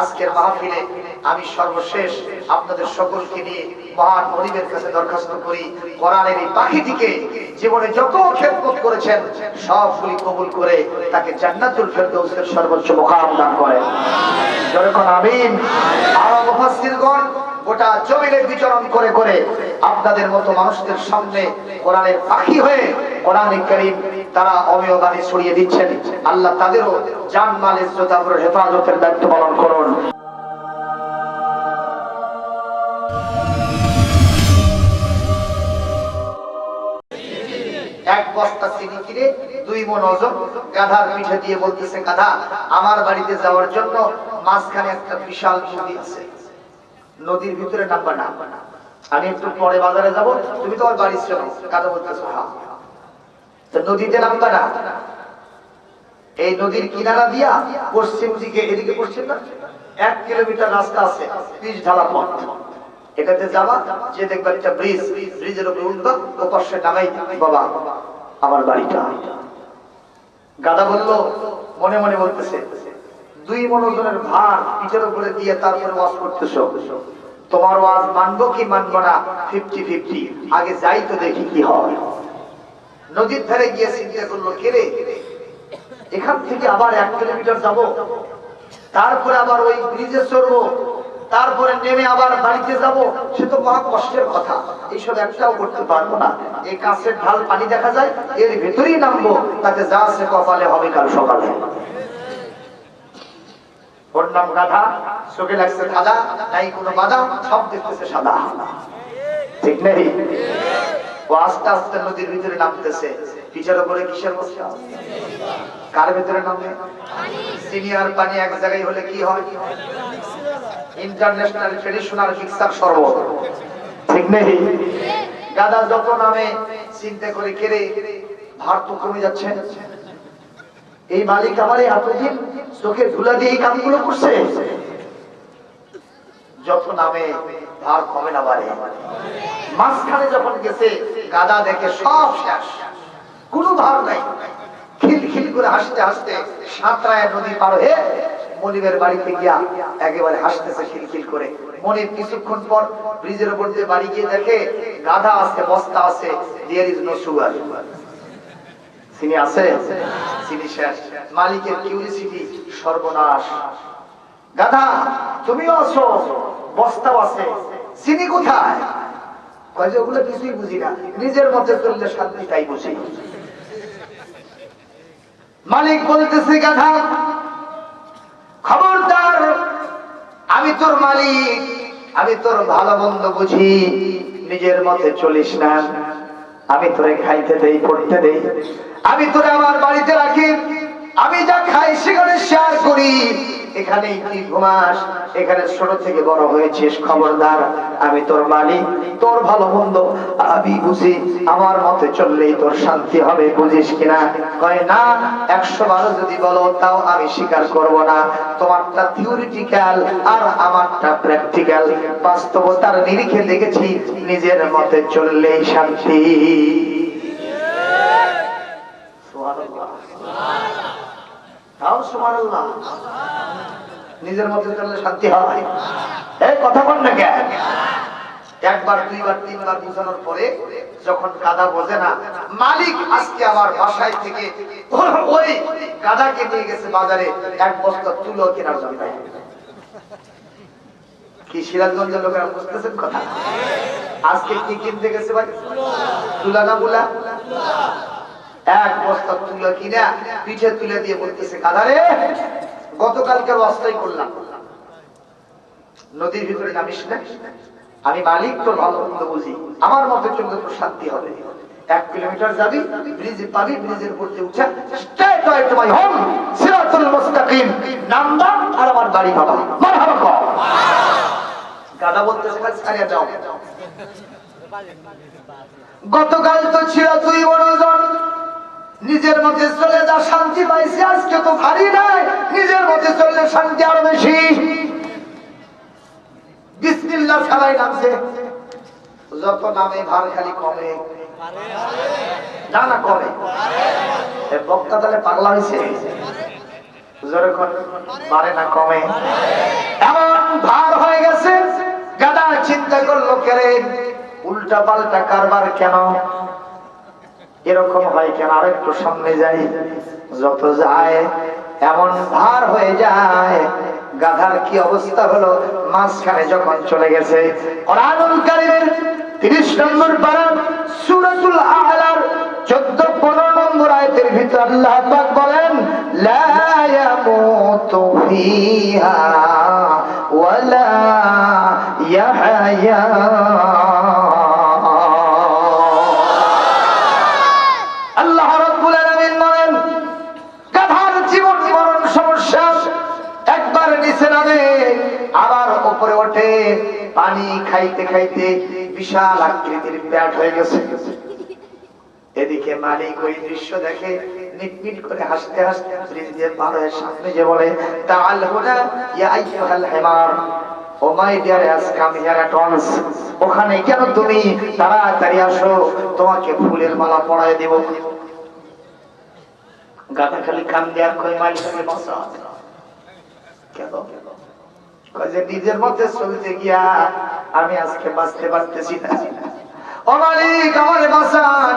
আজকের মাহফিলে আমি সর্বশেষ আপনাদের সকলকে নিয়ে মহান গরিবের কাছে দরখাস্ত করি। কোরআনের এই পাখিটিকে জীবনে যত খেদমত করেছেন, সবগুলি কবুল করে তাকে জান্নাতুল ফেরদৌসের সর্বোচ্চ মোকাম দান করেন। যখন আমিন? আরও মুফাসসিরগণ গোটা জমিনে বিচরণ করে করে আপনাদের মতো মানুষদের সামনে কোরআনের পাখি হয়ে কোরআনে করিম তারা অমেয় ছড়িয়ে দিচ্ছেন। আল্লাহ তাদেরও জান মাল ইজ্জত হেফাজতের দায়িত্ব পালন করুন। এক বস্তা চিনি কিনে দুই মন ওজন গাধার পিঠে দিয়ে বলতেছে, গাধা, আমার বাড়িতে যাওয়ার জন্য মাঝখানে একটা বিশাল নদী আছে। নদীর ভিতরে নামবা না। আমি একটু পরে বাজারে যাব, তুমি তোমার বাড়ি চলো। গাধা বলতেছো তো নদীতে নামবা না। এই নদীর কিনারা দিয়া পশ্চিম দিকে, এদিকে পশ্চিম না, এক কিলোমিটার রাস্তা আছে, পিচ ঢালা পথ। এটাতে যাবা, যে দেখবা একটা ব্রিজ, ব্রিজের উপরে উঠবা ও পাশে নামাই, বাবা, আমার বাড়িটা। গাদা বলল, মনে মনে বলতেছে দুই মনোজনের ভার পিঠের উপরে দিয়ে তারপরে ওয়াজ করতেছো। তোমার ওয়াজ মানবো কি মানবো না ফিফটি ফিফটি আগে যাই তো দেখি কি হয়। নদীর ধারে গিয়ে চিন্তা করল, কে রে? এখান থেকে আবার এক কিলোমিটার যাব। তারপরে আবার ওই ব্রিজে চড়বো। তারপরে নেমে আবার বাড়িতে যাব। সে তো মহা কষ্টের কথা। এইসব একটাও করতে পারব না। এই কাছের ঢাল পানি দেখা যায়, এর ভেতরেই নামবো। তাতে যা আছে কপালে হবে কাল সকালে। ওর নাম গাধা, চোখে লাগছে নাই কোনো সব দেখতেছে সাদা। ঠিক নেই? ও আস্তে আস্তে নদীর ভিতরে নামতেছে। পিছের উপরে কিসের কার ভিতরে সিনিয়র পানি এক জায়গায় হলে কি হয়? ইন্টারন্যাশনাল ট্রেডিশনাল মিক্সার শরবত। ঠিক নেই? গাদা যত নামে, চিন্তা করে কেড়ে ভার তো কমে যাচ্ছে। এই মালিক আমার এই চোখে ধুলা দিয়ে এই কামগুলো করছে? যত নামে ভার কমে না বাড়ে। মাঝখানে যখন গেছে, গাদা দেখে সব শেষ। কোনো ভাব নাই। খিল খিল করে হাসতে হাসতে সাঁতরায় নদী পার হয়ে মনিবের বাড়িতে গিয়া একেবারে হাসতেছে খিল খিল করে। মনিব কিছুক্ষণ পর ব্রিজের উপর দিয়ে বাড়ি গিয়ে দেখে গাধা আছে, বস্তা আছে দেয়ার ইজ নো সুগার চিনি আছে চিনি শেষ মালিকের কিউরিসিটি সর্বনাশ। গাধা, তুমিও আছো, বস্তাও আছে চিনি কোথায়? ওগুলো কিছুই বুঝি না, নিজের মধ্যে চললে শান্তি তাই মালিক বলতেছে, গাধা, খবরদার, আমি তোর মালিক, আমি তোর ভালো মন্দ বুঝি, নিজের মতে চলিস না। আমি তোরে খাইতে দেই, পড়তে দেই। আমি তোরে আমার বাড়িতে রাখি। আমি যা খাই সেখানে শেয়ার করি। এখানেই তুই ঘুমাস। এখানে ছোট থেকে বড় হয়েছিস, খবরদার। আমি তোর মালিক, তোর ভালো মন্দ। আমি বুঝি আমার মতে চললেই তোর শান্তি হবে, বুঝিস কিনা? কয়, না, একশো বারো যদি বলো, তাও আমি স্বীকার করব না। তোমারটা থিওরিটিক্যাল আর আমারটা প্র্যাকটিক্যাল বাস্তবতার নিরিখে দেখেছি, নিজের মতে চললেই শান্তি। নিজের মধ্যে চললে শান্তি হয়। এই কথা বল না কেন? একবার, দুইবার, তিনবার বুঝানোর পরে যখন গাদা বোঝে না, মালিক আজকে আমার বাসায় থেকে ওই গাদাকে নিয়ে গেছে বাজারে, এক বস্তা তুলো কেনার জন্য। কি সিরাজগঞ্জের লোকেরা বুঝতেছেন কথা? আজকে কি কিনতে গেছে ভাই? তুলা না বুলা এক বস্তা তুলো কিনা, পিঠে তুলে দিয়ে বলতেছে গাদারে গতকালকে অস্থায় করলাম। নদীর ভিতরে নামিস না। আমি মালিক তোর ভালো মন্দ বুঝি। আমার মতে চললে তোর শান্তি হবে। এক কিলোমিটার যাবি, ব্রিজে পাবি, ব্রিজের উপর দিয়ে উঠে। হোম সিরাতুল মুস্তাকিম। আর আমার বাড়ি গাদা দাও গতকাল তো ছিল তুই মনোজন নিজের মধ্যে চলে যা, শান্তি পাইছি, আজকে তো ভারী নাই। নিজের মধ্যে চললে শান্তি আরও বেশি। বিসমিল্লাহ নামছে। যত নামে ভার খালি কমে বক্তা তাহলে পাগলা হয়েছে না কমে। এমন ভার হয়ে গেছে, গাদা চিন্তা করল কেরে? উল্টা পাল্টা কারবার কেন? এরকম হয় কেন? আর একটু সামনে যাই। যত যায়, এমন ভার হয়ে যায়। গাধার কি অবস্থা হলো? মাঝখানে যখন চলে গেছে, কোরআনুল কারীমের 30 নম্বর পারা সূরাতুল আলার 14 15 নম্বর ভিতর আল্লাহ বলেন, লা খাইতে বিশাল আকৃতির পেট হয়ে গেছে। এদিকে মালিক ওই দৃশ্য দেখে মিটমিট করে হাসতে হাসতে দিয়ে পার হয়ে সামনে যে বলে yeah oh my dear come here once. ওখানে কেন তুমি? তাড়াতাড়ি আসো, তোমাকে ফুলের মালা পরায় দেব। গাধা খালি কান দেওয়ার কই মালিককে বসা। কেন? নিজের মধ্যে চলতে গিয়া আমি আজকে বাঁচতে পারতেছি না। ও মালিক, আমার বাঁচান।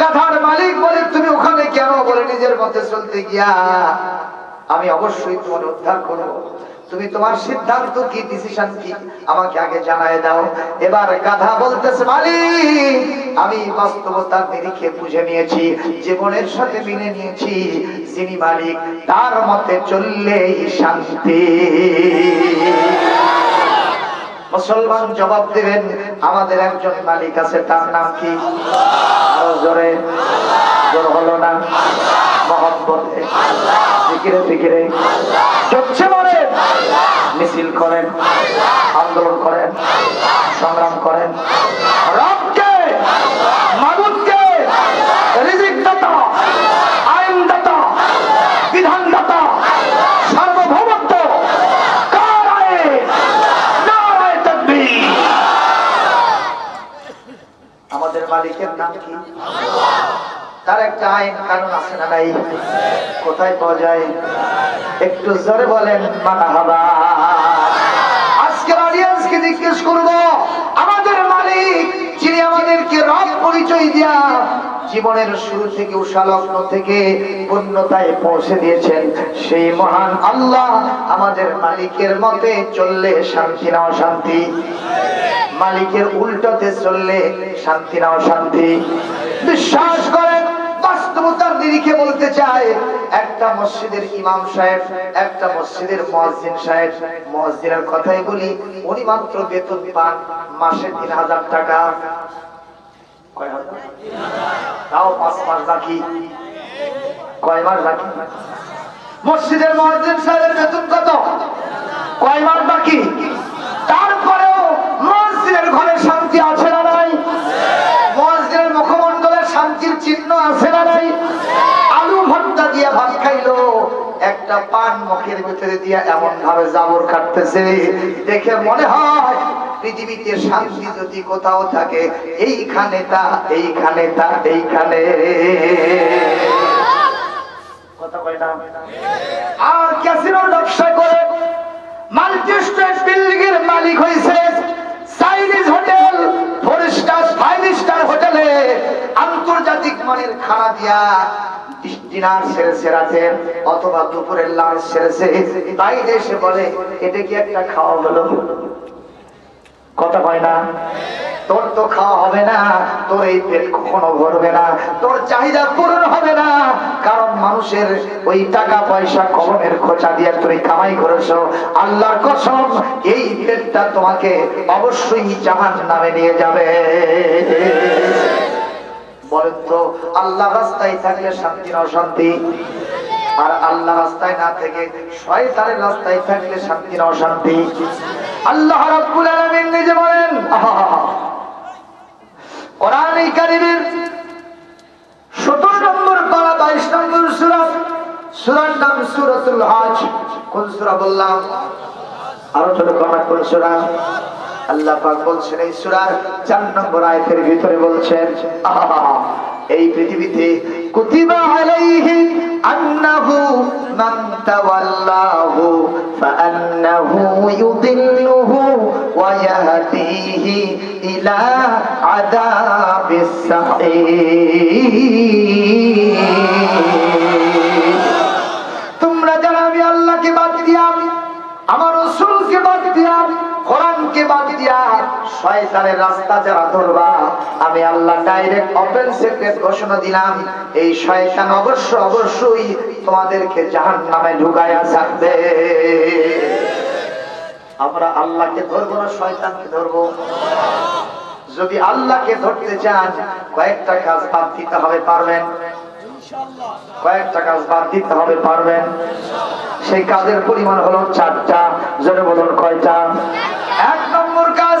গাধার মালিক বলে, তুমি ওখানে কেন বলে নিজের মধ্যে চলতে গিয়া আমি অবশ্যই তোমার উদ্ধার করব? তুমি তোমার সিদ্ধান্ত কি ডিসিশন কি? আমাকে আগে জানায় দাও। এবার গাধা বলতেছে, মালিক, আমি বাস্তবতার নিরিখে বুঝে নিয়েছি, জীবনের সাথে মিলে নিয়েছি। যিনি মালিক, তার মতে চললেই শান্তি। মুসলমান জবাব দেবেন, আমাদের একজন মালিক আছে, তার নাম কি? হলো না? মিছিল করেন। আন্দোলন করেন। সংগ্রাম করেন। রবকে মাবুদকে রিজিক দাতা আইন দাতা বিধান দাতা সার্বভৌমত্ব কার আইন নারায়ে তাকবীর আমাদের মালিকের নাম কি তার একটা আইন কানুন আছে না নাই। কোথায় পাওয়া যায়? একটু জোরে বলেন, মানা হাবা। আজকের জিজ্ঞেস করব, আমাদের মালিক, যিনি আমাদেরকে রব পরিচয় দিয়া জীবনের শুরু থেকে, উষালগ্ন থেকে পূর্ণতায় পৌঁছে দিয়েছেন, সেই মহান আল্লাহ আমাদের মালিকের মতে চললে শান্তি না অশান্তি মালিকের উল্টোতে চললে শান্তি না অশান্তি বিশ্বাস করেন বাস্তবতার নিরিখে বলতে চায়, একটা মসজিদের ইমাম সাহেব, একটা মসজিদের মসজিদ সাহেব। মসজিদের কথাই বলি, উনি মাত্র বেতন পান মাসে তিন হাজার টাকা। তাও পাঁচ মাস রাখি কয় মাস রাখি মসজিদের মসজিদ সাহেবের বেতন কত কয় মাস বাকি তারপরেও মসজিদের ঘরে শান্তি আছে না নাই মসজিদের মুখমণ্ডলে শান্তির চিহ্ন আছে না নাই আলু ভর্তা দিয়ে ভাত খাইলো একটা পান মুখের ভিতরে দিয়ে এমন ভাবে জাবর কাটতেছে, দেখে মনে হয় পৃথিবীতে শান্তি যদি কোথাও থাকে, এইখানে তা এইখানে তা, এইখানে। আর করে মাল্টি বিল্ডিং মালিক হয়েছে Chinese hotel, four star, five star হোটেলে আন্তর্জাতিক মানের খানা দিয়া সেরেছে রাতের অথবা দুপুরের লাঞ্চ সেরেছে বাইরে এসে বলে, এটা কি একটা খাওয়া হলো? কথা না। তোর তো খাওয়া হবে না, তোর এই পেট কখনো ভরবে না, তোর চাহিদা পূরণ হবে না। কারণ মানুষের ওই টাকা পয়সা কলমের খোঁচা দিয়ে তুমি কামাই করেছ। আল্লাহর কসম, এই পেটটা তোমাকে অবশ্যই জাহান নামে নিয়ে যাবে। বলেন তো আল্লাহ রাস্তায় থাকলে শান্তি, না অশান্তি? আর আল্লাহ রাস্তায় না থেকে শয়তানের রাস্তায় থাকলে শান্তি, না অশান্তি? আল্লাহ রাব্বুল আলামিন নিজে বলেন আহা কোরআনে কারীমের 17 নম্বর পারা 22 নম্বর সূরা, সূরার নাম সূরাতুল হজ। কোন সূরা বললাম? আরও ছোট কোন সূরা? আল্লাহ পাক বলছেন, এই সুরার চার নম্বর আয়াতের ভিতরে বলছেন এই পৃথিবীতে কুতিবা আলাইহি আন্নাহু মান তাওয়াল্লাহু ফাআন্নাহু ইউদিল্লুহু ওয়া ইয়াহদিহি ইলা আযাবিস সাঈর তোমরা যারা আল্লাহকে বাদ দিয়া আমার রাসূলকে বাদ দিয়া কোরআনকে বাদ দিয়া শয়তানের রাস্তা যারা ধরবা, আমি আল্লাহ ডাইরেক্ট ওপেন সিক্রেট ঘোষণা দিলাম, এই শয়তান অবশ্য অবশ্যই তোমাদেরকে জাহান্নামে ঢুকায়া থাকবে আমরা আল্লাহকে ধরবো না, শয়তানকে ধরবো? যদি আল্লাহকে ধরতে চান, কয়েকটা কাজ বাদ দিতে হবে, পারবেন? কয়েকটা কাজ বাদ দিতে হবে, পারবেন? সেই কাজের পরিমাণ হলো চারটা, জোরে বলুন কয়টা? এক নম্বর কাজ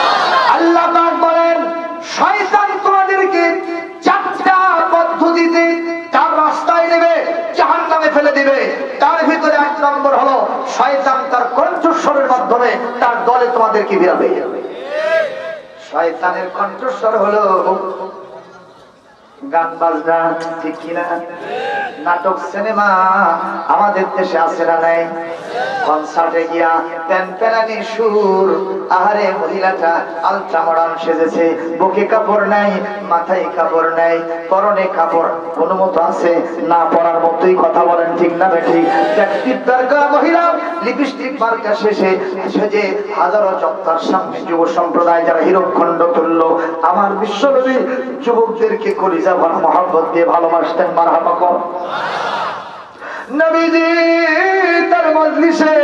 শয়তান তার কণ্ঠস্বরের মাধ্যমে তার দলে তোমাদেরকে বিরাবে শয়তানের কণ্ঠস্বর হলো গান বাজনা, ঠিক কিনা? নাটক, সিনেমা আমাদের দেশে আছে না নাই? কনসার্টে গিয়া প্যান প্যানানি সুর, আহারে মহিলাটা আলট্রা মডার্ন সেজেছে। বুকে কাপড় নাই, মাথায় কাপড় নাই, পরনে কাপড় কোনো মতো আছে? না পরার মতোই কথা বলেন, ঠিক না দরকার মহিলা লিপস্টিক মার্কা শেষে সেজে হাজারো জনতার সামনে যুব সম্প্রদায় যারা হিরোখণ্ড তুললো আমার বিশ্বনবী যুবকদেরকে কলিজা ভরা মহাব্বত দিয়ে ভালোবাসতেন, মারহাবা কম নবীজি তার মজলিসে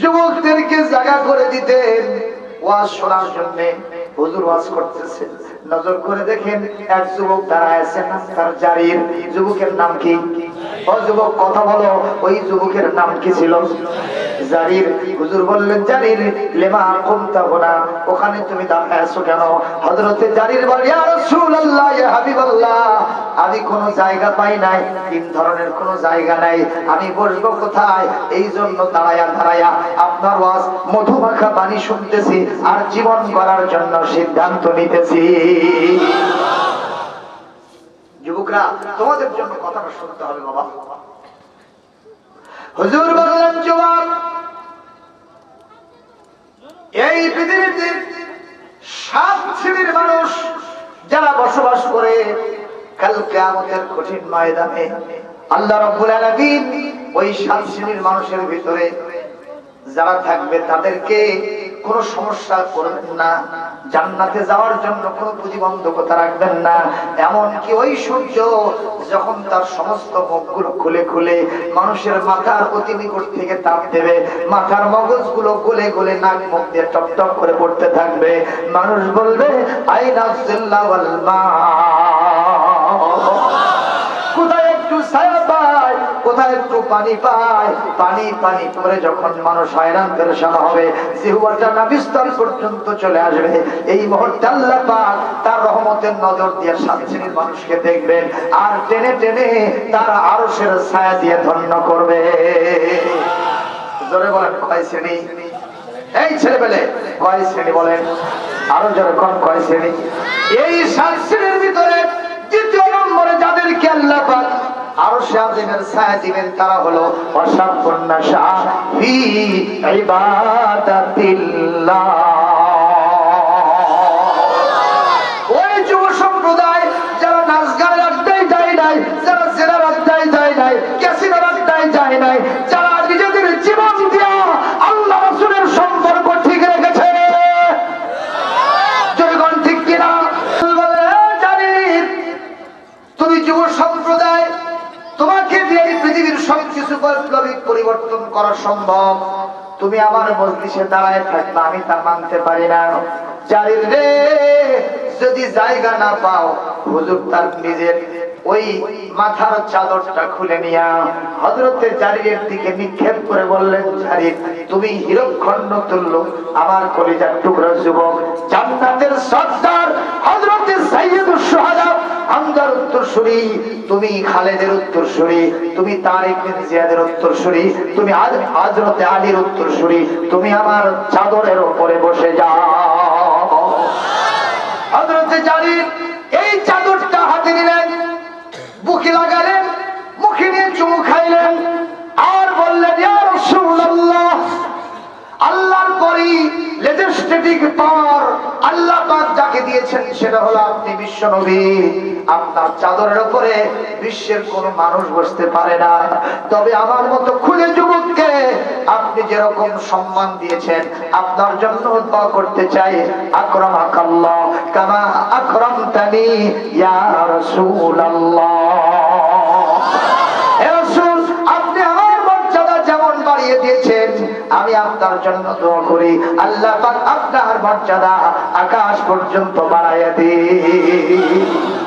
যুবকদেরকে জায়গা করে দিতেন। ওয়াজ শোনার জন্য হুজুর ওয়াজ করতেছেন নজর করে দেখেন এক যুবক দাঁড়ায় আছেন তার জারির। যুবকের নাম কি? ও যুবক, কথা বলো, ওই যুবকের নাম কি ছিল? জারির। হুজুর বললেন, জারির লেমা কুমতা হোনা ওখানে তুমি দাঁড়ায় কেন? হযরতে জারির বলে, ইয়া রাসূলুল্লাহ, ইয়া হাবিবাল্লাহ, আমি কোন জায়গা পাই নাই, তিন ধরনের কোন জায়গা নাই। আমি বসবো কোথায়? এই জন্য দাঁড়ায়া দাঁড়ায়া আপনার ওয়াজ মধুমাখা পানি শুনতেছি আর জীবন করার জন্য সিদ্ধান্ত নিতেছি। যুবকরা, তোমাদের জন্য কথাটা শুনতে হবে বাবা। হুজুর বললেন জবাব এই পৃথিবীতে সাত শ্রেণির মানুষ যারা বসবাস করে, কাল আমাদের কঠিন ময়দানে আল্লাহ রাব্বুল আলামিন ওই সাত শ্রেণির মানুষের ভিতরে যারা থাকবে তাদেরকে কোনো সমস্যা করবেন না। জান্নাতে যাওয়ার জন্য কোনো প্রতিবন্ধকতা রাখবেন না। এমনকি ওই সূর্য যখন তার সমস্ত মুখগুলো খুলে খুলে মানুষের মাথার অতি নিকট থেকে তাপ দেবে, মাথার মগজগুলো গলে গলে নাক মুখ দিয়ে টপ টপ করে পড়তে থাকবে। মানুষ বলবে, আইনা কোথায় একটু পায়? কোথায় একটু পানি পায়? পানি পানি করে যখন মানুষ হয়রান, পেরেশান হবে জিহুয়াটা নাবিস্তর পর্যন্ত চলে আসবে। এই তার রহমতের নজর দিয়ে সাত মানুষকে দেখবেন আর টেনে টেনে তার আরশের ছায়া দিয়ে ধন্য করবে। জোরে বলেন, কয় শ্রেণি? এই ছেলে পেলে কয় শ্রেণি বলেন? আরও জোরে কম কয় শ্রেণি? এই সাত ভিতরে দ্বিতীয় নম্বরে যাদেরকে আল্লাহ আরও সাদিনের ছায়া দিবেন তারা হলো অসাবকন্যা শাহ ইবাদাতিল্লাহ। পরিবর্তন করা সম্ভব। তুমি আমার মজলিসে দাঁড়ায় থাকবে, আমি তা মানতে পারি না। জারির রে, যদি জায়গা না পাও, হুজুর তার নিজের ওই মাথার চাদরটা খুলে নিয়া হজরতের জারিরের দিকে নিক্ষেপ করে বললেন, জারির, তুমি হিরক্ষণ্ড তুল্য, আমার কলিজার টুকরো যুবক, জান্নাতের সর্দার হজরতের সাইয়্যিদুস শুহাদা হামজার উত্তরসূরি, তুমি খালেদের উত্তরসূরি, তুমি তারেক বিন জিয়াদের উত্তরসূরি, তুমি হযরতে আলীর উত্তরসূরি, তুমি আমার চাদরের উপরে বসে যাও। হযরতে জারির এই চাদরটা হাতে নিলেন, বুকে লাগালেন, মুখে নিয়ে চুমু খাইলেন, আর বললেন, ইয়া রাসূলুল্লাহ, আল্লাহর পরই লেজিসলেটিভ পাওয়ার আল্লাহ পাক যাকে দিয়েছেন সেটা হলো আপনি বিশ্ব নবী। আপনার চাদরের উপরে বিশ্বের কোন মানুষ বসতে পারে না। তবে আমার মতো খুলে যুবককে আপনি যেরকম সম্মান দিয়েছেন, আপনার জন্য দোয়া করতে চাই। আকরাম আকাল্লাহ কামা আকরামতানি ইয়া রাসূলুল্লাহ। আমি আপনার জন্য দোয়া করি। আল্লাহ আপনার মর্যাদা আকাশ পর্যন্ত বাড়াইয়া দিই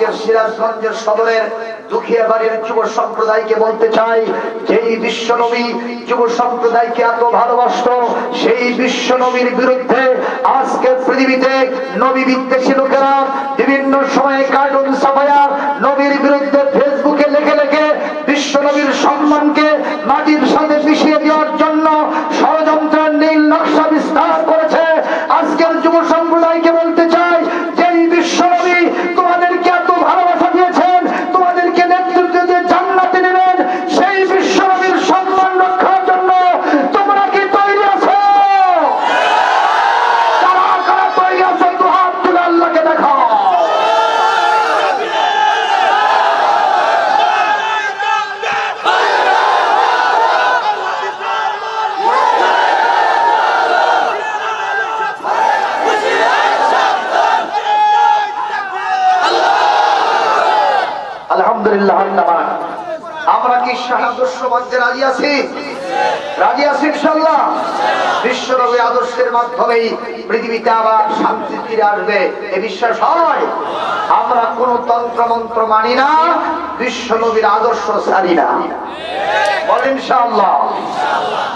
আজকের সিরাজগঞ্জের সদরের দুঃখিয়া বাড়ির যুব সম্প্রদায়কে বলতে চাই, যেই বিশ্ব নবী যুব সম্প্রদায়কে এত ভালোবাসত, সেই বিশ্ব নবীর বিরুদ্ধে আজকের পৃথিবীতে নবী বিদ্বেষী লোকেরা বিভিন্ন সময়ে কার্টুন ছাপায়া নবীর বিরুদ্ধে ফেসবুকে লেখে লেখে বিশ্ব নবীর সম্মানকে মাটির সাথে মিশিয়ে দেওয়ার জন্য ষড়যন্ত্রের নীল নকশা বিস্তার করেছে আজকের যুব সম্প্রদায়কে বলতে চাই যে এই বিশ্ব নবী তোমাদেরকে এত ভালোবাসা দিয়েছেন তোমাদেরকে নেতৃত্ব দিয়ে জান্নাতে নেবেন সেই বিশ্ব নবীর সম্মান রক্ষার জন্য তোমরা কি তৈরি আছো কারা কারা তৈরি আছো তো হাত তুলে আল্লাহকে দেখাও আলহামদুলিল্লাহ ধন্যবাদ ইনশাল্লাহ বিশ্বনবী আদর্শের মাধ্যমেই পৃথিবীতে আবার শান্তি ফিরে বিশ্বাস হয়? আমরা কোন তন্ত্র মন্ত্র মানি না, বিশ্বনবীর আদর্শ ছাড়ি না। বলেন ইনশাআল্লাহ।